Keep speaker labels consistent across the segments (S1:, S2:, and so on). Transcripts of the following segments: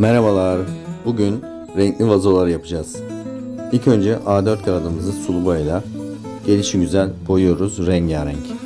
S1: Merhabalar. Bugün renkli vazolar yapacağız. İlk önce A4 kağıdımızı sulu boyayla gelişi güzel boyuyoruz rengarenk.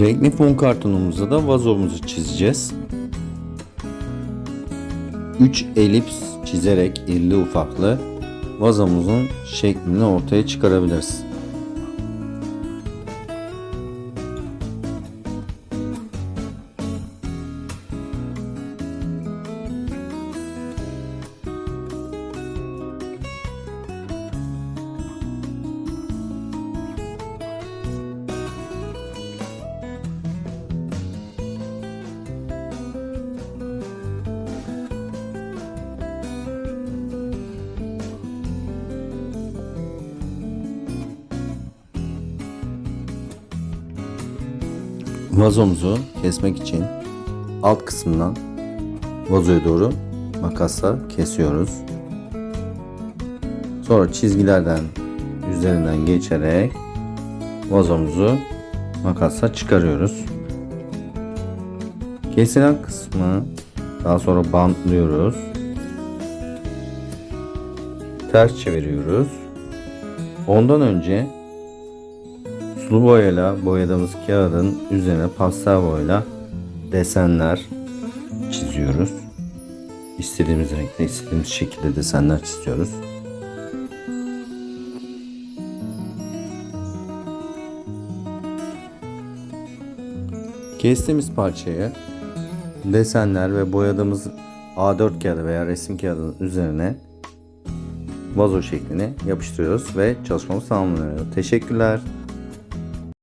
S1: Renkli fon kartonumuzda da vazomuzu çizeceğiz. 3 elips çizerek irli ufaklı vazomuzun şeklini ortaya çıkarabiliriz. Vazomuzu kesmek için alt kısmından vazoya doğru makasla kesiyoruz. Sonra çizgilerden üzerinden geçerek vazomuzu makasla çıkarıyoruz. Kesilen kısmı daha sonra bantlıyoruz. Ters çeviriyoruz. Ondan önce sulu boyayla boyadığımız kağıdın üzerine pastel boyayla desenler çiziyoruz. İstediğimiz renkte, istediğimiz şekilde desenler çiziyoruz. Kestiğimiz parçayı desenler ve boyadığımız A4 kağıdı veya resim kağıdının üzerine vazo şeklini yapıştırıyoruz ve çalışmamız tamamlanıyor. Teşekkürler.